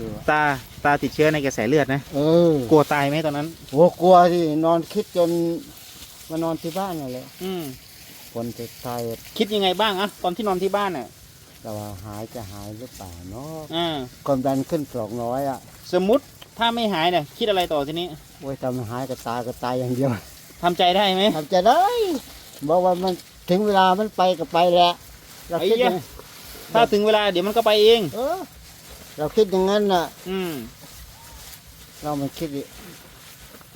ดูอะตาตาติดเชื้อในกระแสเลือดนะเออกลัวตายไหมตอนนั้นโอ้กลัวที่นอนคิดจนมานอนที่บ้านนั่นแหละอืมคนจะตายคิดยังไงบ้างอะตอนที่นอนที่บ้านอะแต่ว่าหายจะหายหรือเปล่าเนาะอ่าความดันขึ้นสองร้อยอะสมมติถ้าไม่หายเนี่ยคิดอะไรต่อทีนี้โอ้ยทำหายก็ตายก็ตายอย่างเดียวทำใจได้ไหมทำจะได้บอกว่ามันถึงเวลามันไปก็ไปแหละเราคิดอย่างถ้าถึงเวลาเดี๋ยวมันก็ไปเอง เออ เราคิดอย่างนั้นน่ะ อืม เรามันคิด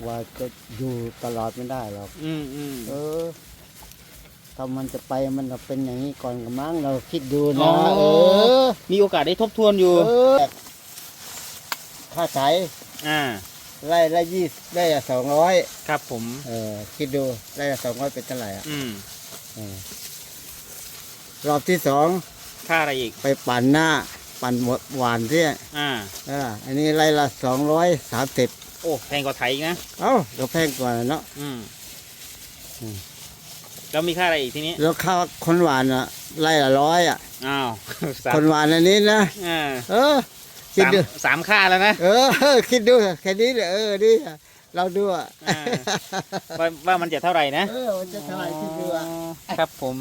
ว่าจะอยู่ตลอดไม่ได้หรอก อืมอืมเออ ถ้ามันจะไปมันจะเป็นอย่างนี้ก่อนกับมั้งเราคิดดูอ๋นะอเออ มีโอกาสได้ทบทวนอยู่ เออค่าใช้อ่าไล่ละยี่ไล่ละสองร้อย ครับผม เออ คิดดูไล่ละสองร้อยเป็นเท่าไหร่อะอืม เออรอบที่สองค่าอะไรอีก ไปปั่นหน้า ปั่นหวานที่อ่าเอออันนี้ไล่ละสองร้อยสามสิบโอ้แพงกว่าไทยอีกนะเอ้าเราแพงกว่าเนาะอืมอืมแล้วมีค่าอะไรอีกทีนี้แล้วข้าวคนหวานอะไล่ละร้อยอะอ้าวสามคนหวานอันนี้นะอ่าเออคิดสามดูสามค่าแล้วนะเออ คิดดูแค่นี้เลยเออนี่เราดูอะอ่าว่าว่ามันจะเท่าไหร่นะเออมันจะเท่าไหร่คิดดูอะอ๋อครับผม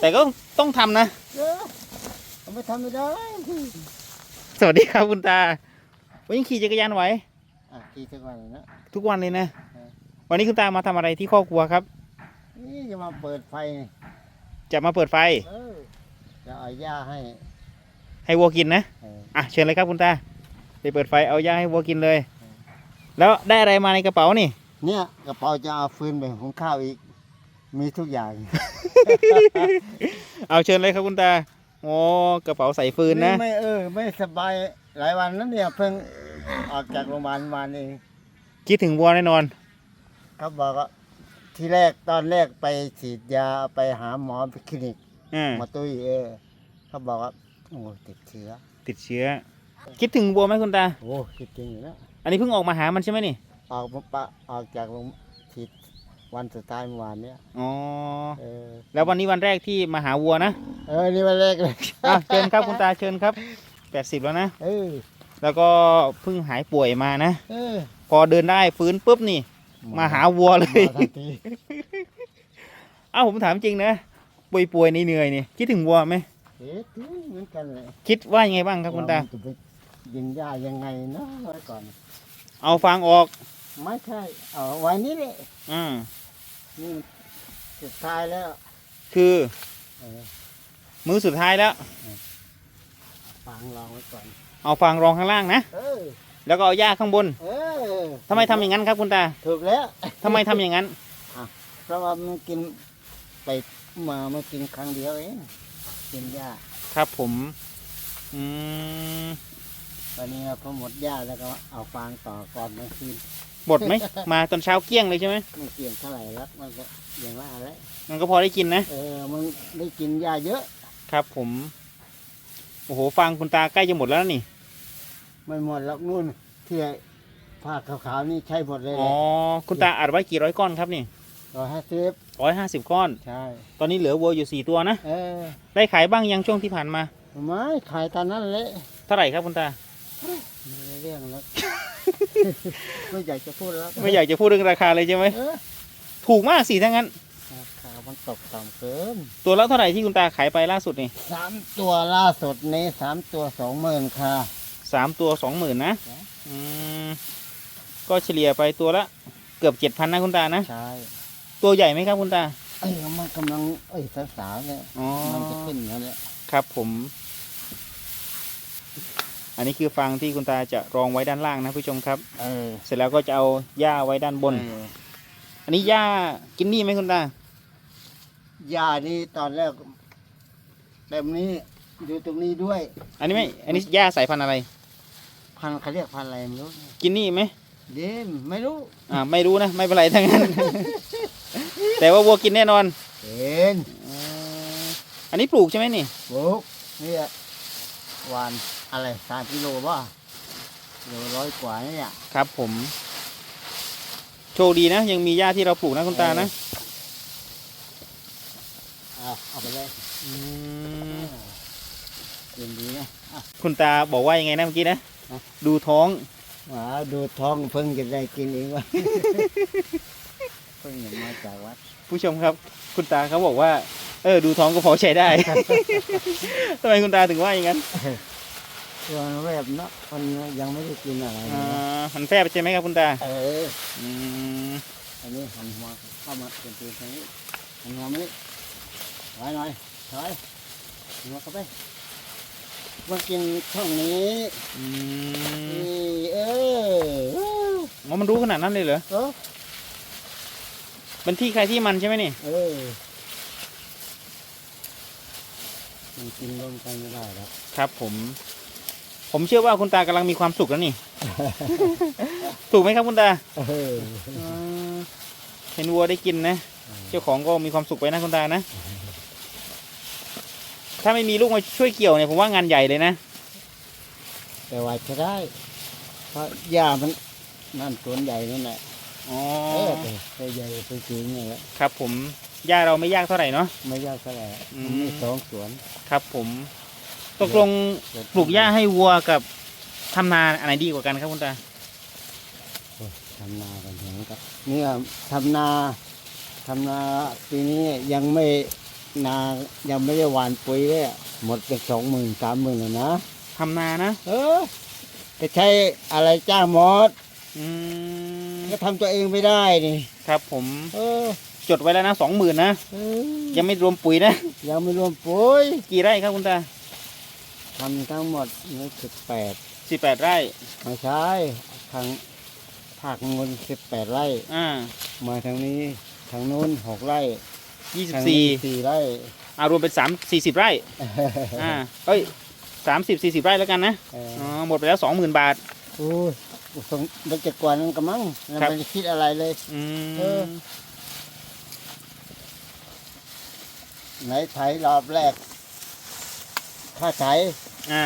แต่ก็ต้องทำนะเออเอา ไม่ทำไม่ได้สวัสดีครับคุณตา วันนี้ขี่จักรยานไหว อะกี่จังหวะเลยนะ ทุกวันเลยนะเออวันนี้คุณตามาทำอะไรที่ครอบครัวครับ นี่จะมาเปิดไฟนี่จะมาเปิดไฟ เออ จะเอาหญ้าให้ให้วัวกินนะ เอออะเชิญเลยครับคุณตา ไปเปิดไฟเอาหญ้าให้วัวกินเลย แล้วได้อะไรมาในกระเป๋านี่ เนี่ยกระเป๋าจะเอาฟืนไปหุงข้าวอีก มีทุกอย่าง เอาเชิญเลยครับคุณตา โอ้กระเป๋าใส่ฟืนนะ ไม่เออ ไม่สบายหลายวันนั้นเนี่ยเพิ่งออกจากโรงพยาบาลมาเองคิดถึงวัวแน่นอน เขาบอกว่าที่แรกตอนแรกไปฉีดยาไปหาหมอไปคลินิกอ่า หมาตุ้ยเออเขาบอกว่าโอ้ติดเชื้อติดเชื้อ คิดถึงวัวไหมคุณตา โอ้คิดจริงอยู่แล้วอันนี้เพิ่งออกมาหามันใช่ไหมนี่ ออกมาปะออกจากโรงฉีด วันสุดท้ายเมื่อวานเนี้ยอ๋อ เออแล้ววันนี้วันแรกที่มาหาวัวนะเออนี่วันแรกเลยอะเชิญครับคุณตาเชิญครับแปดสิบแล้วนะ เออแล้วก็เพิ่งหายป่วยมานะ เออพอเดินได้ฟื้นปุ๊บนี่ มาหาวัวเลยมาทันทีเอ้าผมถามจริงนะป่วยป่วยๆเหนื่อยๆนี่คิดถึงวัวไหมเอ๊ะเหมือนกันเลยคิดว่ายังไงบ้างครับคุณตา เรจะไปยิงหญ้ายังไงนะไว้ก่อน เอาฟางออกไม่ใช่เอาไว้นี่แหละอืม นี่สุดท้ายแล้วคือเออมือสุดท้ายแล้ว ฟังลองไว้ก่อน เอาฟางรองข้างล่างนะ เออ แล้วก็เอาหญ้าข้างบนเออทำไมทำอย่างนั้นครับคุณตาถูกแล้ว ทำไมทำอย่างนั้น เพราะว่ามันกินไปมามากินครั้งเดียวเองกินหญ้าครับผม อืม ตอนนี้เราพอหมดหญ้าแล้วก็เอาฟางต่อก่อนกลางคืน บดไหม มาตอนเช้าเกลี้ยงเลยใช่ไหมไม่เกี่ยงเท่าไหร่แล้วมันก็อย่างว่าแหละมันก็พอได้กินนะ เออมันได้กินหญ้าเยอะ ครับผม โอ้โหฟางคุณตาใกล้จะหมดแล้วนี่ ไม่หมดแล้วนู่นที่ผ้าขาวๆนี่ใช้หมดเลยอ๋อ คุณตาอัดไว้กี่ร้อยก้อนครับนี่ร้อยห้าสิบร้อยห้าสิบก้อน ใช่ ตอนนี้เหลือวัวอยู่สี่ตัวนะ เออได้ขายบ้างยังช่วงที่ผ่านมา ไม่ขายตอนนั้นแหละเท่าไหร่ครับคุณตาไม่ได้เรื่องแล้ว ไม่อยากจะพูดแล้วไม่อยากจะพูดเรื่องราคาเลยใช่ไหมเออถูกมากสิทั้งนั้น ราคามันตกต่ำเกินตัวละเท่าไหร่ที่คุณตาขายไปล่าสุดนี่สามตัวล่าสุดนี้สามตัวสองหมื่นค่ะ สามตัวสองหมื่นนะจ้ะ อืมก็เฉลี่ยไปตัวละ เกือบเจ็ดพันนะคุณตานะใช่ตัวใหญ่ไหมครับคุณตาเอ้ยมันกำลังเอ้ยสาวๆเนี่ยอ๋อมันจะขึ้นแล้วเนี่ยครับผม อันนี้คือฟางที่คุณตาจะรองไว้ด้านล่างนะผู้ชมครับ เออเสร็จแล้วก็จะเอาหญ้าไว้ด้านบน เอออันนี้หญ้ากินนี่ไหมคุณตา ยานี่ตอนแรกแบบนี้อยู่ตรงนี้ด้วย อันนี้ไม่ อันนี้หญ้าสายพันธุ์อะไร พันธุ์เขาเรียกพันธุ์อะไรไม่รู้กินนี่ไหมเดมไม่รู้อ่าไม่รู้นะไม่เป็นไรทั้งนั้น แต่ว่าวัวกินแน่นอนเป็นอืมอันนี้ปลูกใช่ไหมนี่ ปลูกเนี่ยหวาน อะไรสามกิโลป่ะโลร้อยกว่าเนี่ยครับผม โชคดีนะ ยังมีหญ้าที่เราปลูกนะคุณตานะเอาเอาไปเลยอืมเย็นดีนะอะ คุณตาบอกว่ายังไงนะเมื่อกี้นะดูท้องหมาดูท้องเพิ่งจะได้กินเองวะ เพิ่งจะมาจากวัดผู้ชมครับ คุณตาเขาบอกว่า เออ ดูท้องก็พอใช้ได้ ทำไมคุณตาถึงว่าอย่างนั้น ตัวมันแวบเนาะมันยังไม่ได้กินอะไรอ่าเลยนะหันแฟบใช่ไหมครับคุณตาเออ อืมอันนี้หันหัวเข้ามาเป็นตีนทางนี้หันหัวมานี่ถอยหน่อยถอยหัวเข้าไปมากินช่องนี้อืมนี่เอออ๋อมันรู้ขนาดนั้นเลยเหรอเออเป็นที่ใครที่มันใช่ไหมนี่เออมันกินร่วมกันไม่ได้ครับครับผม ผมเชื่อว่าคุณตากำลังมีความสุขแล้วนี่ ถูกไหมครับคุณตาเอออืมเห็นวัวได้กินนะ เจ้าของก็มีความสุขไปนะคุณตานะ ถ้าไม่มีลูกมาช่วยเกี่ยวเนี่ยผมว่างานใหญ่เลยนะ แต่ว่าจะได้ เพราะหญ้ามันนั่นสวนใหญ่นั่นแหละอ๋อ เออแต่แต่ใหญ่ไปสูงนี่แหละครับผมหญ้าเราไม่ยากเท่าไหร่เนาะ ไม่ยากเท่าไหร่อืมมันมีสองสวน ครับผม ตกลงปลูกหญ้าให้วัวกับทำนาอันไหนดีกว่ากันครับคุณตาทำนากันเห็นครับเนี่ยทำนาทำนาปีนี้ยังไม่นายังไม่ได้หวานปุ๋ยเลยอะหมดไปสองหมื่นสามหมื่นเลยนะ ทำนานะเออจะใช้อะไรจ้างหมดอืมก็ทำตัวเองไม่ได้นี่ครับผมเออจดไว้แล้วนะสองหมื่นนะเออยังไม่รวมปุ๋ยนะ ยังไม่รวมปุ๋ย กี่ไร่ครับคุณตา ทำทั้งหมดนี่สิบแปดสิบแปดไร่ไม่ใช่ทางภาคเงินสิบแปดไร่ อ่ามาทางนี้ทางนู้นหกไร่ยี่สิบทางสี่นี้สี่ไร่ อ่ารวมเป็นสามสี่สิบไร่ อ่าเอ้ยสามสิบสี่สิบไร่แล้วกันนะเอออ๋อหมดไปแล้วสองหมื่นบาท โอ้ยสงมันจะกว่านั้นก็มั้งแล้วครับ มันจะคิดอะไรเลย อืเออ มไหนไถรอบแรก ค่าไถอ่า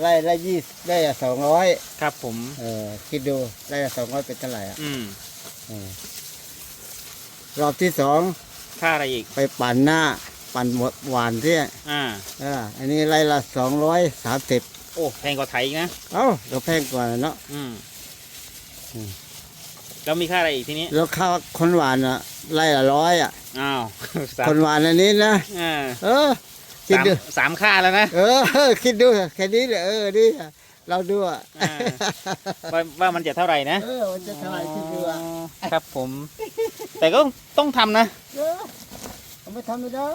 ไร่ละยี่ไร่ละสองร้อยครับผม เออคิดดูไร่ละสองร้อยเป็นเท่าไหร่อะอืมเออรอบที่สองค่าอะไรอีก ไปปั่นหน้า ปั่นหวานที่อ่า เอออันนี้ไร่ละสองร้อยสามสิบโอ้แพงกว่าไทยอีกนะ เอ้าเราแพงกว่าเนาะ อืมอืม แล้วมีค่าอะไรอีกทีนี้ แล้วข้าวคนหวานอะไร่ละร้อยอะ อ้าว สามคนหวานอันนี้นะ อ่าเออ คิดสามดู สามค่าแล้วนะเออ คิดดูแค่นี้เนี่ยเออนี่เราดูอะอ่าว่าว่ามันจะเท่าไหร่นะเออมันจะเท่าไหร่คิดดูอะอ๋อครับผม แต่ก็ต้องทำนะ เออเอาไม่ทำไม่ได้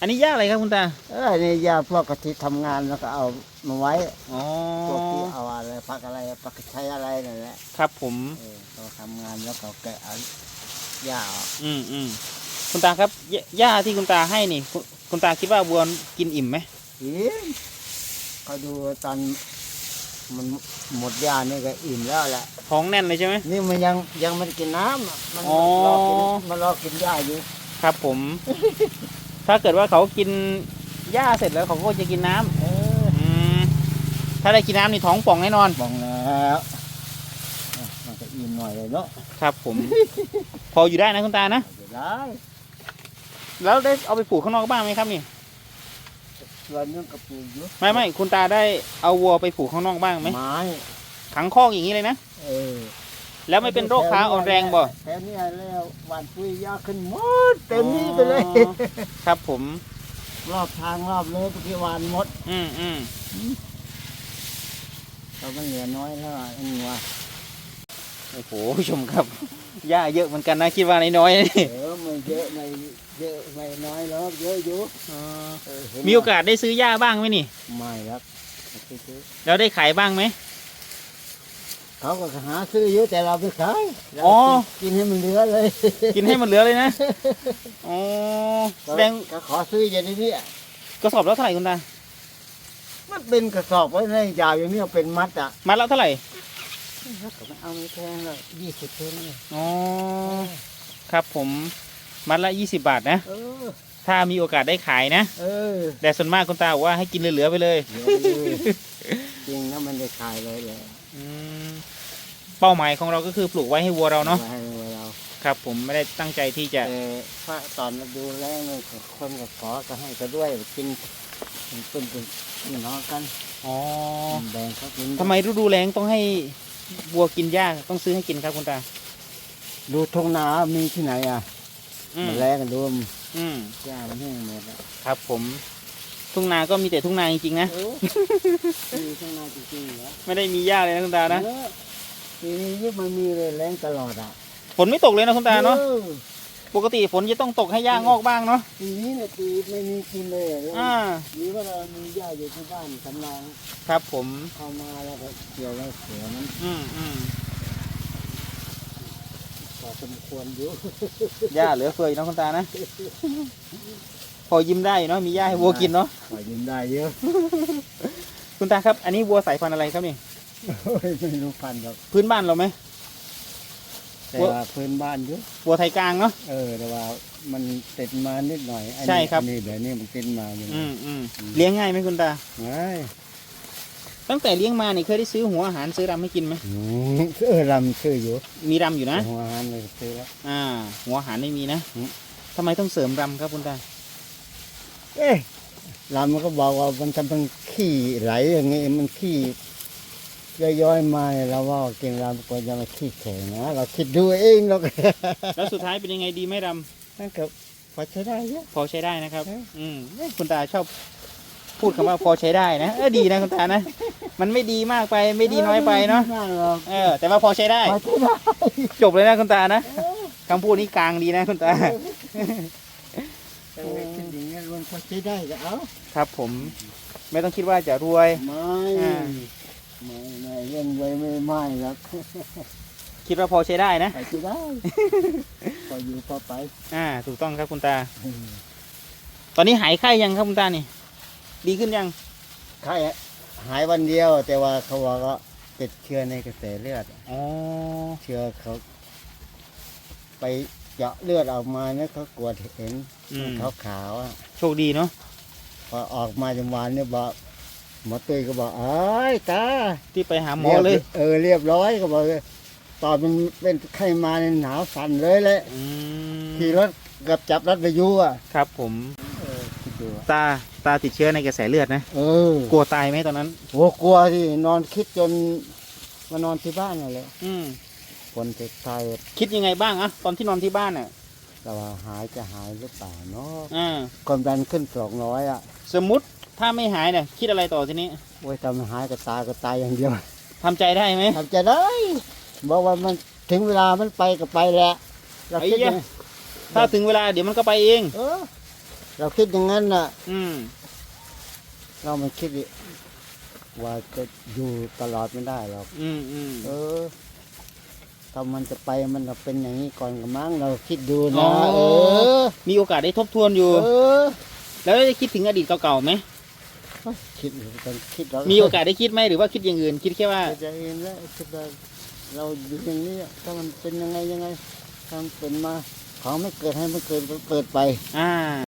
อันนี้ยากอะไรครับคุณตาเออนี่ยาพวกกะทิทำงานแล้วก็เอามาไว้อ๋อพวกที่เอาอะไรพักอะไรพักใช้อะไรนั่นแหละครับผม เออเขาทำงานแล้วเขาแกะเอาหญ้าออกอืมอืมคุณตาครับยหญ้าที่คุณตาให้นี่คุณ คุณตาคิดว่าวัวกินอิ่มไหมอิ่มเขาดูตอนมันหมดหญ้านี่ก็อิ่มแล้วแหละท้องแน่นเลยใช่ไหมนี่มันยังยังไม่ได้กินน้ำอะมันอ๋อรอกินมันรอกินหญ้าอยู่ครับผม ถ้าเกิดว่าเขากินหญ้าเสร็จแล้วเขาก็จะกินน้ำเอออืมถ้าได้กินน้ำนี่ท้องป่องแน่นอนมองแล้วอะมันก็อิ่มหน่อยเลยเนาะครับผม พออยู่ได้นะคุณตานะเอาไปได้ แล้วได้เอาไปปลูกข้างนอกบ้างไหมครับนี่ส่วนนึงกระปูอยู่ไม่ไม่คุณตาได้เอาวัวไปปลูกข้างนอกบ้างไหมไม้ขังคอกอย่างนี้เลยนะเออแล้วไม่เป็นโรคขาอ่อนแรงบ่แถวเนี้แล้วหวานปุยยาขึ้นหมดเต็มนี่ไปเลยอ๋อครับผม รอบทางรอบเลยเมื่อกี้หวานหมด อืมอืมเรามันเหลือน้อยแล้วอะอันนี้ว่าโอ้โหผู้ชมครับหญ้าเยอะเหมือนกันนะคิดว่าน้อยๆนี่เออไม่เยอะไม่ เยอะไม่น้อยหรอกเยอะอยู่เออเห็นไหมีโอกาสได้ซื้อหญ้าบ้างไหมนี่ ไม่ครับไม่ซื้อแล้วได้ขายบ้างไหม เขาก็หาซื้อเยอะแต่เราไม่ขายเราอ๋อ กินให้มันเหลือเลยกินให้มันเหลือเลยนะอ๋อแสดงก็ขอซื้ออย่างนี้เนี่ยกระสอบแล้วเท่าไหร่คุณตามันเป็นกระสอบไว้ในยาวอย่างนี้เป็นมัดอะมัดแล้วเท่าไหร่ก็ไม่เอาไม่แพงเลยยี่สิบเพงเลยอ๋อครับผม มัดละยี่สิบบาทนะ เออ ถ้ามีโอกาสได้ขายนะ เออแต่ส่วนมากคุณตาบอกว่าให้กินเหลือๆไปเลยเหลือเลยจริงนะมันได้ขายเลยเลยอืมเป้าหมายของเราก็คือปลูกไว้ให้วัวเราเนาะไว้ให้เราครับ ผมไม่ได้ตั้งใจที่จะแต่ถ้าตอนมาดูแลเนี่ยคนก็ขอก็ให้ก็ด้วยกินเป็นเป็นพี่น้องกันอ๋อแดงเขากินทำไมฤดูแล้งต้องให้วัวกินหญ้าต้องซื้อให้กินครับคุณตา ดูทุ่งนา มีที่ไหนอะ อืมมาแลกกันดูมอืมหญ้ามันแห้งหมดอะครับผม ทุ่งนาก็มีแต่ทุ่งนาจริงๆนะเออมีทุ่งนาจริงๆเหรอไม่ได้มีหญ้าเลยนะคุณตานะ เออปีนี้ยิ่งมันมีเลยแรงตลอดอะฝนไม่ตกเลยนะคุณตาเนาะ ออปกติฝนจะต้องตกให้หญ้างอกบ้างเนาะ ปีนี้เนี่ยปีไม่มีกินเลยอะอ่า หรือว่าเรามีหญ้าอยู่ที่บ้านกำลังครับผม เข้ามาแล้วก็เกี่ยวแล้วเสือมันอืมอืมพอ สมควรอยู่ หญ้าเหลือเฟืออยู่นะคุณตานะ พอยิ้มได้อยู่เนาะมีหญ้าให้วัวกินเนาะพอยินได้เยอะ คุณตาครับ อันนี้วัวสายพันธุ์อะไรครับนี่โอ้ยไม่รู้พันหรอกพื้นบ้านเราไหม แต่วัวว่าพื้นบ้านอยู่วัวไทยกลางเนาะ เออ แต่ว่ามันติดมานิดหน่อยอันนี้ใช่ครับ อันนี่เดี๋ยวนี้มันติดมาอย่างอืนี้มอืมเลี้ยงง่ายไหมคุณตาไอ้ย ตั้งแต่เลี้ยงมาเนี่ยเคยได้ซื้อหัวอาหารซื้อรำให้กินไหมอืมเออลำชื่ออยู่มีรำอยู่นะ หัวอาหารเลยซื้อแล้ว อ่า หัวอาหารไม่มีนะอืม ทำไมต้องเสริมรำครับคุณตาเอ๊ะลำมันก็บอกว่ามันทำเป็นขี้ไหลอย่างงี้มันขี้ย้อยๆมาเนี่ยเราว่ากินลำก็จะมาขี้แข็งนะเราคิดดูเองเราก็แล้วสุดท้ายเป็นยังไงดีไหมรนั่นก็พอใช้ได้เยอะำพอใช้ได้นะครับ เอ๊ะ อืมเอ๊ะคุณตาชอบ พูดคำว่าพอใช้ได้นะเออดีนะคุณตานะมันไม่ดีมากไปไม่ดีน้อยไปเนาะไม่หรอกเออแต่ว่าพอใช้ได้พอใช้ได้จบเลยนะคุณตานะคำพูดนี้กลางดีนะคุณตา แต่ว่าคิดอย่างนี้ยมันพอใช้ได้ก็เอาครับผมไม่ต้องคิดว่าจะรวย ไม่อ่า ไม่ไม่เรื่องไว้ไม่ไม่หรอกคิดว่าพอใช้ได้นะ ไปใช้ได้ พออยู่พอไปอ่า ถูกต้องครับคุณตา ตอนนี้หายไข้ยังครับคุณตานี่ ดีขึ้นยังไข้หายวันเดียว แต่ว่าเขาว่าก็ติดเชื้อในกระแสเลือด อ๋อ เชื้อเขาไปเจาะเลือดออกมาเนี่ยเขากวดเห็นอืม ขาวขาวๆอะโชคดีเนาะ พอออกมาจำวานเนี่ยบอกหมอตุ้ยก็บอกเอ้ยตาที่ไปหาหมอเลยรีบเออเรียบร้อยก็บอกเลยตอนมันเป็นไข้มาเนี่ยหนาวสั่นเลยแหละอืมขี่รถเกับจับรถไปอยูอะ ครับผม เออคิดดูอะตาตาติดเชื้อในกระแสเลือดนะ เออ กลัวตายไหมตอนนั้นโหกลัวที่นอนคิดจนมานอนที่บ้านนั่นแหละอืมฝนจะตายคิดยังไงบ้างอะตอนที่นอนที่บ้านอะแต่ว่าหายจะหายหรือเปล่าเนาะอ่าความดันขึ้นสองร้อยอะสมมุติถ้าไม่หายเนี่ยคิดอะไรต่อทีนี้โอ้ยทำให้หายก็ตายก็ตายอย่างเดียวทำใจได้ไหม ทำจะได้บอกว่ามันถึงเวลามันไปก็ไปแหละเราคิดอย่างถ้าถึงเวลาเดี๋ยวมันก็ไปเอง เออ เราคิดอย่างนั้นน่ะ อืม เราไม่คิดอีกว่าจะอยู่ตลอดไม่ได้หรอก อืมอืม เออ ถ้ามันจะไปมันจะเป็นอย่างนี้ก่อนกับมั้งเราคิดดูอ๋นะ อ เออ มีโอกาสได้ทบทวนอยู่ เออ แล้วได้คิดถึงอดีตเก่าๆไหม คิดกันคิดเรามีโอกาสได้คิดไหมหรือว่าคิดอย่างอื่น คิดแค่ว่าจะเองแล้วคิดว่าเราอยู่อย่างนี้ถ้ามันเป็นยังไงยังไงถ้ามันเป็นมาของไม่เกิดให้มันเกิดก็เกิดไป อ่า